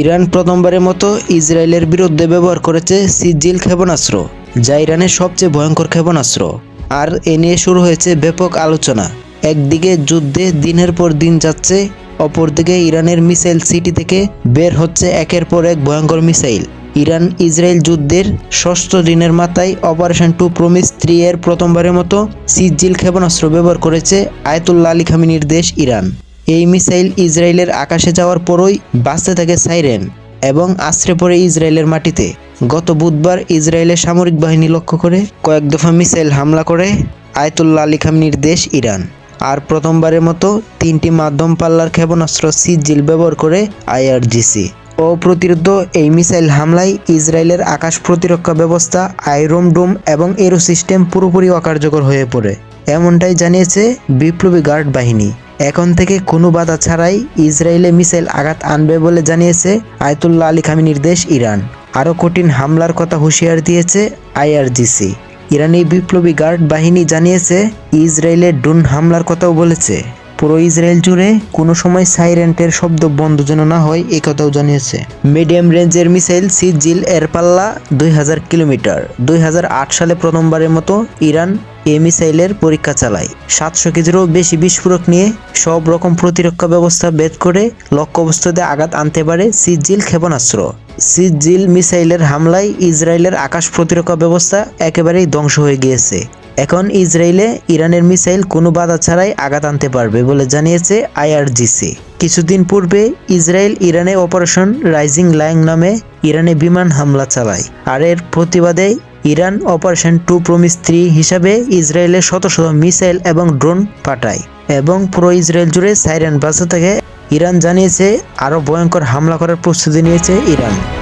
Iran প্রথমবারের মতো ইসরায়েলের বিরুদ্ধে ব্যবহার করেছে সিজিল ক্ষেপণাস্ত্র, যা ইরানের সবচেয়ে ভয়ঙ্কর ক্ষেপণাস্ত্র। আর এ নিয়ে শুরু হয়েছে ব্যাপক আলোচনা। একদিকে যুদ্ধে দিনের পর দিন যাচ্ছে, অপরদিকে ইরানের মিসাইল সিটি থেকে বের হচ্ছে একের পর এক ভয়ঙ্কর মিসাইল। ইরান ইসরায়েল যুদ্ধের ষষ্ঠ দিনের মাথায় অপারেশন টু প্রমিস থ্রি এর প্রথমবারের মতো সিজিল ক্ষেপণাস্ত্র ব্যবহার করেছে আয়তুল্লাহ আলী খামিনির দেশ ইরান। এই মিসাইল ইসরায়েলের আকাশে যাওয়ার পরই বাঁচতে থাকে সাইরেন এবং আশ্রে পড়ে ইসরায়েলের মাটিতে। গত বুধবার ইসরায়েলের সামরিক বাহিনী লক্ষ্য করে কয়েক দফা মিসাইল হামলা করে আয়তুল্লা আলী খামিনির দেশ ইরান। আর প্রথমবারের মতো তিনটি মাধ্যম পাল্লার ক্ষেপণাস্ত্র সিজিল ব্যবহার করে আইআরজিসি। অপ্রতিরোধ এই মিসাইল হামলায় ইসরায়েলের আকাশ প্রতিরক্ষা ব্যবস্থা, আইরোম ডোম এবং এরো সিস্টেম পুরোপুরি অকার্যকর হয়ে পড়ে, এমনটাই জানিয়েছে বিপ্লবী গার্ড বাহিনী। এখন থেকে কোনো বাধা ছাড়াই ইসরায়েলে মিসাইল আঘাত আনবে বলে জানিয়েছে আয়তুল্লাহ আলী খামিনির দেশ ইরান। আরও কঠিন হামলার কথা হুঁশিয়ার দিয়েছে আইআরজিসি। ইরানি বিপ্লবী গার্ড বাহিনী জানিয়েছে ইসরায়েলের ড্রোন হামলার কথাও বলেছে। পুরো ইসরায়েল জুড়ে কোনো সময় সাইরেন্টের শব্দ বন্ধ যেন না হয় এ কথাও জানিয়েছে। মিডিয়াম রেঞ্জের মিসাইল সিজিল এর পাল্লা দুই হাজার কিলোমিটার, দুই হাজার আট সালে প্রথমবারের মতো ইরান এ মিসাইলের পরীক্ষা চালায়। সাতশো কেজিরও বেশি বিস্ফোরক নিয়ে সব রকম প্রতিরক্ষা ব্যবস্থা বেদ করে লক্ষ্যবস্তুতে আঘাত আনতে পারে সিজিল ক্ষেপণাস্ত্র। সিজিল মিসাইলের হামলায় ইসরায়েলের আকাশ প্রতিরক্ষা ব্যবস্থা একেবারেই ধ্বংস হয়ে গিয়েছে। এখন ইসরায়েলে ইরানের মিসাইল কোনো বাধা ছাড়াই আঘাত আনতে পারবে বলে জানিয়েছে আইআরজিসি। কিছুদিন পূর্বে ইসরায়েল ইরানে অপারেশন রাইজিং লায়ং নামে ইরানে বিমান হামলা চালায়, আর এর প্রতিবাদে Iran operation true promise three হিসাবে ইসরায়েলে শত শত মিসাইল এবং ড্রোন পাঠায় এবং পুরো ইসরায়েল জুড়ে সাইরেন বাজতে থেকে। ইরান জানিয়েছে, আরও ভয়ঙ্কর হামলা করার প্রস্তুতি নিয়েছে ইরান।